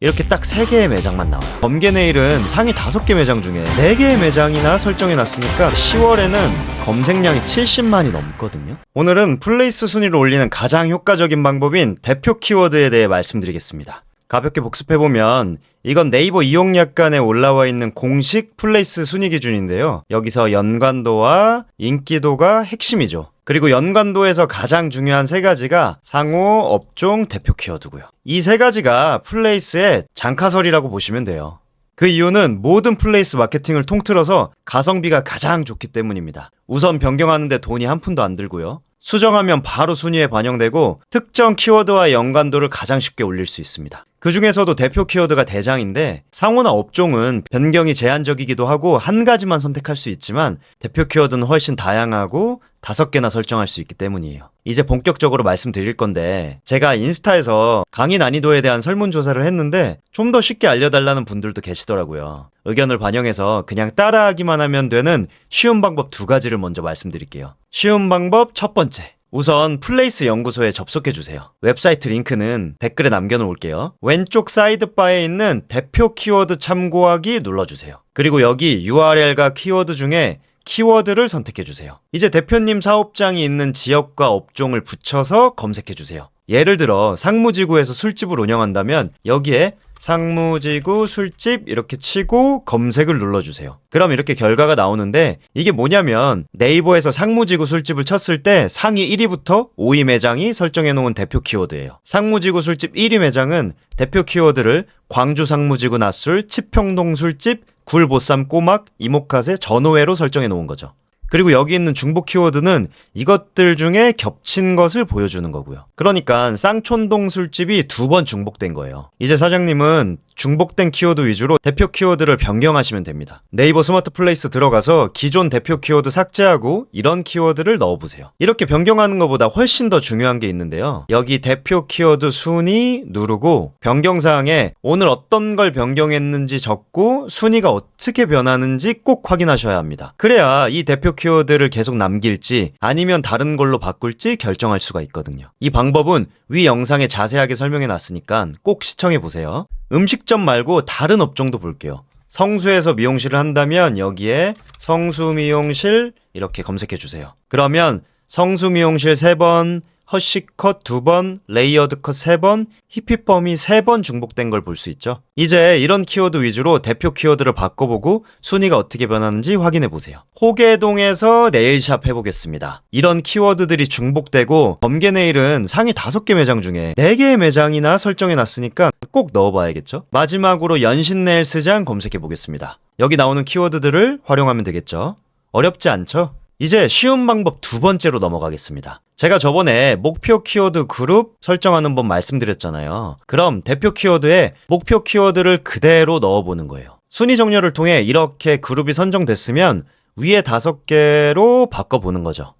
이렇게 딱 3개의 매장만 나와요. 범게네일은 상위 5개 매장 중에 4개의 매장이나 설정해 놨으니까 10월에는 검색량이 70만이 넘거든요. 오늘은 플레이스 순위를 올리는 가장 효과적인 방법인 대표 키워드에 대해 말씀드리겠습니다. 가볍게 복습해보면 이건 네이버 이용약관에 올라와 있는 공식 플레이스 순위 기준인데요. 여기서 연관도와 인기도가 핵심이죠. 그리고 연관도에서 가장 중요한 세 가지가 상호, 업종, 대표 키워드고요. 이 세 가지가 플레이스의 장카설이라고 보시면 돼요. 그 이유는 모든 플레이스 마케팅을 통틀어서 가성비가 가장 좋기 때문입니다. 우선 변경하는데 돈이 한 푼도 안 들고요. 수정하면 바로 순위에 반영되고 특정 키워드와 연관도를 가장 쉽게 올릴 수 있습니다. 그 중에서도 대표 키워드가 대장인데 상호나 업종은 변경이 제한적이기도 하고 한 가지만 선택할 수 있지만 대표 키워드는 훨씬 다양하고 다섯 개나 설정할 수 있기 때문이에요. 이제 본격적으로 말씀드릴 건데 제가 인스타에서 강의 난이도에 대한 설문조사를 했는데 좀 더 쉽게 알려달라는 분들도 계시더라고요. 의견을 반영해서 그냥 따라하기만 하면 되는 쉬운 방법 두 가지를 먼저 말씀드릴게요. 쉬운 방법 첫 번째. 우선 플레이스 연구소에 접속해 주세요. 웹사이트 링크는 댓글에 남겨 놓을게요. 왼쪽 사이드바에 있는 대표 키워드 참고하기 눌러 주세요. 그리고 여기 URL과 키워드 중에 키워드를 선택해 주세요. 이제 대표님 사업장이 있는 지역과 업종을 붙여서 검색해 주세요. 예를 들어 상무지구에서 술집을 운영한다면 여기에 상무지구 술집 이렇게 치고 검색을 눌러주세요. 그럼 이렇게 결과가 나오는데 이게 뭐냐면 네이버에서 상무지구 술집을 쳤을 때 상위 1위부터 5위 매장이 설정해 놓은 대표 키워드예요. 상무지구 술집 1위 매장은 대표 키워드를 광주 상무지구 낮술, 치평동 술집, 굴보쌈 꼬막, 이모카세, 전호회로 설정해 놓은 거죠. 그리고 여기 있는 중복 키워드는 이것들 중에 겹친 것을 보여주는 거고요. 그러니까 쌍촌동 술집이 두 번 중복된 거예요. 이제 사장님은 중복된 키워드 위주로 대표 키워드를 변경하시면 됩니다. 네이버 스마트 플레이스 들어가서 기존 대표 키워드 삭제하고 이런 키워드를 넣어보세요. 이렇게 변경하는 것보다 훨씬 더 중요한 게 있는데요. 여기 대표 키워드 순위 누르고 변경사항에 오늘 어떤 걸 변경했는지 적고 순위가 어떻게 변하는지 꼭 확인하셔야 합니다. 그래야 이 대표 키워드를 계속 남길지 아니면 다른 걸로 바꿀지 결정할 수가 있거든요. 이 방법은 위 영상에 자세하게 설명해 놨으니까 꼭 시청해 보세요. 음식점 말고 다른 업종도 볼게요. 성수에서 미용실을 한다면 여기에 성수 미용실 이렇게 검색해 주세요. 그러면 성수 미용실 3번, 허쉬컷 2번, 레이어드 컷 3번, 히피펌이 3번 중복된 걸 볼 수 있죠. 이제 이런 키워드 위주로 대표 키워드를 바꿔보고 순위가 어떻게 변하는지 확인해 보세요. 호계동에서 네일샵 해보겠습니다. 이런 키워드들이 중복되고 범게네일은 상위 5개 매장 중에 4개의 매장이나 설정해 놨으니까 꼭 넣어봐야겠죠. 마지막으로 연신 네일 스장 검색해 보겠습니다. 여기 나오는 키워드들을 활용하면 되겠죠. 어렵지 않죠? 이제 쉬운 방법 두 번째로 넘어가겠습니다. 제가 저번에 목표 키워드 그룹 설정하는 법 말씀드렸잖아요. 그럼 대표 키워드에 목표 키워드를 그대로 넣어보는 거예요. 순위 정렬을 통해 이렇게 그룹이 선정됐으면 위에 다섯 개로 바꿔보는 거죠.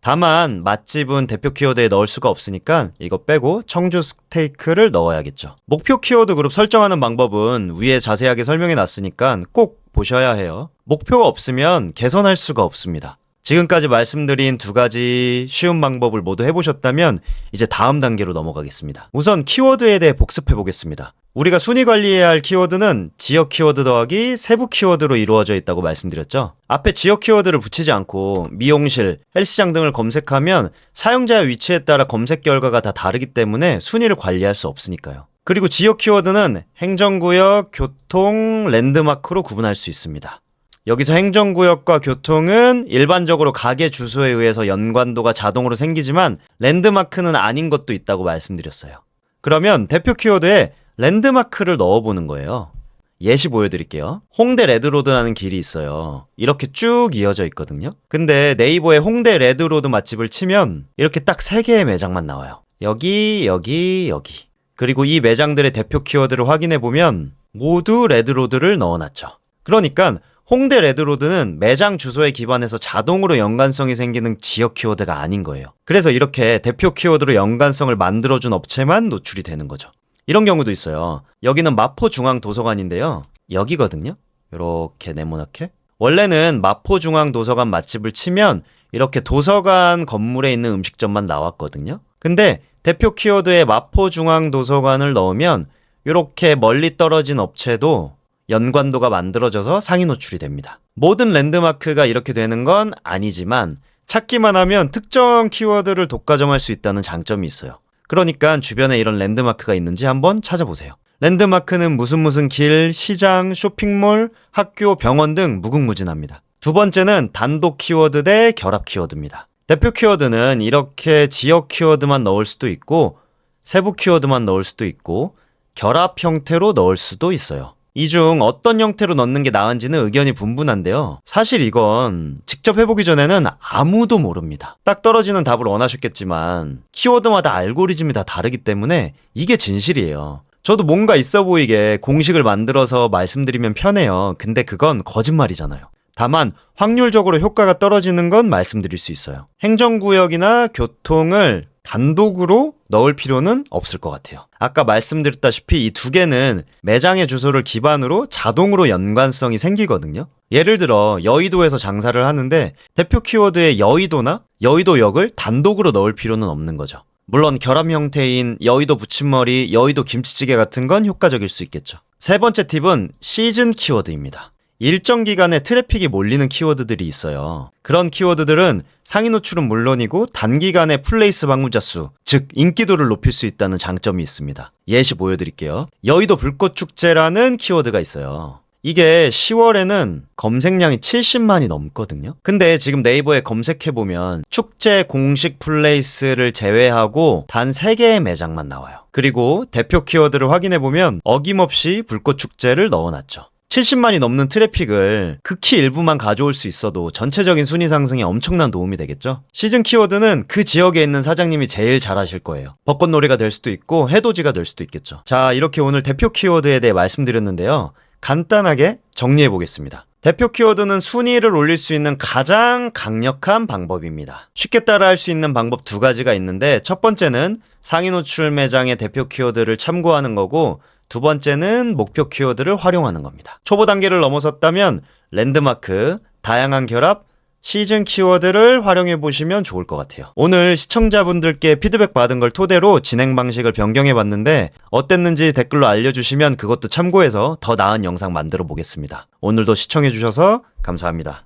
다만 맛집은 대표 키워드에 넣을 수가 없으니까 이거 빼고 청주 스테이크를 넣어야겠죠. 목표 키워드 그룹 설정하는 방법은 위에 자세하게 설명해 놨으니까 꼭 보셔야 해요. 목표가 없으면 개선할 수가 없습니다. 지금까지 말씀드린 두 가지 쉬운 방법을 모두 해보셨다면 이제 다음 단계로 넘어가겠습니다. 우선 키워드에 대해 복습해 보겠습니다. 우리가 순위 관리해야 할 키워드는 지역 키워드 더하기 세부 키워드로 이루어져 있다고 말씀드렸죠. 앞에 지역 키워드를 붙이지 않고 미용실, 헬스장 등을 검색하면 사용자의 위치에 따라 검색 결과가 다 다르기 때문에 순위를 관리할 수 없으니까요. 그리고 지역 키워드는 행정구역, 교통, 랜드마크로 구분할 수 있습니다. 여기서 행정구역과 교통은 일반적으로 가게 주소에 의해서 연관도가 자동으로 생기지만 랜드마크는 아닌 것도 있다고 말씀드렸어요. 그러면 대표 키워드에 랜드마크를 넣어보는 거예요. 예시 보여드릴게요. 홍대 레드로드라는 길이 있어요. 이렇게 쭉 이어져 있거든요. 근데 네이버에 홍대 레드로드 맛집을 치면 이렇게 딱 세 개의 매장만 나와요. 여기, 여기, 여기. 그리고 이 매장들의 대표 키워드를 확인해 보면 모두 레드로드를 넣어놨죠. 그러니까 홍대 레드로드는 매장 주소에 기반해서 자동으로 연관성이 생기는 지역 키워드가 아닌 거예요. 그래서 이렇게 대표 키워드로 연관성을 만들어준 업체만 노출이 되는 거죠. 이런 경우도 있어요. 여기는 마포중앙도서관인데요. 여기거든요. 이렇게 네모나게. 원래는 마포중앙도서관 맛집을 치면 이렇게 도서관 건물에 있는 음식점만 나왔거든요. 근데 대표 키워드에 마포중앙도서관을 넣으면 이렇게 멀리 떨어진 업체도 연관도가 만들어져서 상위 노출이 됩니다. 모든 랜드마크가 이렇게 되는 건 아니지만 찾기만 하면 특정 키워드를 독과점할 수 있다는 장점이 있어요. 그러니까 주변에 이런 랜드마크가 있는지 한번 찾아보세요. 랜드마크는 무슨 무슨 길, 시장, 쇼핑몰, 학교, 병원 등 무궁무진합니다. 두 번째는 단독 키워드 대 결합 키워드입니다. 대표 키워드는 이렇게 지역 키워드만 넣을 수도 있고 세부 키워드만 넣을 수도 있고 결합 형태로 넣을 수도 있어요. 이 중 어떤 형태로 넣는 게 나은지는 의견이 분분한데요. 사실 이건 직접 해보기 전에는 아무도 모릅니다. 딱 떨어지는 답을 원하셨겠지만 키워드마다 알고리즘이 다 다르기 때문에 이게 진실이에요. 저도 뭔가 있어 보이게 공식을 만들어서 말씀드리면 편해요. 근데 그건 거짓말이잖아요. 다만 확률적으로 효과가 떨어지는 건 말씀드릴 수 있어요. 행정구역이나 교통을 단독으로 넣을 필요는 없을 것 같아요. 아까 말씀드렸다시피 이 두 개는 매장의 주소를 기반으로 자동으로 연관성이 생기거든요. 예를 들어 여의도에서 장사를 하는데 대표 키워드의 여의도나 여의도역을 단독으로 넣을 필요는 없는 거죠. 물론 결합 형태인 여의도 부침머리, 여의도 김치찌개 같은 건 효과적일 수 있겠죠. 세 번째 팁은 시즌 키워드입니다. 일정 기간에 트래픽이 몰리는 키워드들이 있어요. 그런 키워드들은 상위 노출은 물론이고 단기간에 플레이스 방문자 수, 즉 인기도를 높일 수 있다는 장점이 있습니다. 예시 보여드릴게요. 여의도 불꽃 축제라는 키워드가 있어요. 이게 10월에는 검색량이 70만이 넘거든요. 근데 지금 네이버에 검색해보면 축제 공식 플레이스를 제외하고 단 3개의 매장만 나와요. 그리고 대표 키워드를 확인해보면 어김없이 불꽃 축제를 넣어놨죠. 70만이 넘는 트래픽을 극히 일부만 가져올 수 있어도 전체적인 순위 상승에 엄청난 도움이 되겠죠? 시즌 키워드는 그 지역에 있는 사장님이 제일 잘하실 거예요. 벚꽃놀이가 될 수도 있고 해돋이가 될 수도 있겠죠. 자, 이렇게 오늘 대표 키워드에 대해 말씀드렸는데요. 간단하게 정리해 보겠습니다. 대표 키워드는 순위를 올릴 수 있는 가장 강력한 방법입니다. 쉽게 따라할 수 있는 방법 두 가지가 있는데 첫 번째는 상위 노출 매장의 대표 키워드를 참고하는 거고 두 번째는 목표 키워드를 활용하는 겁니다. 초보 단계를 넘어섰다면 랜드마크, 다양한 결합, 시즌 키워드를 활용해 보시면 좋을 것 같아요. 오늘 시청자분들께 피드백 받은 걸 토대로 진행 방식을 변경해 봤는데 어땠는지 댓글로 알려주시면 그것도 참고해서 더 나은 영상 만들어 보겠습니다. 오늘도 시청해 주셔서 감사합니다.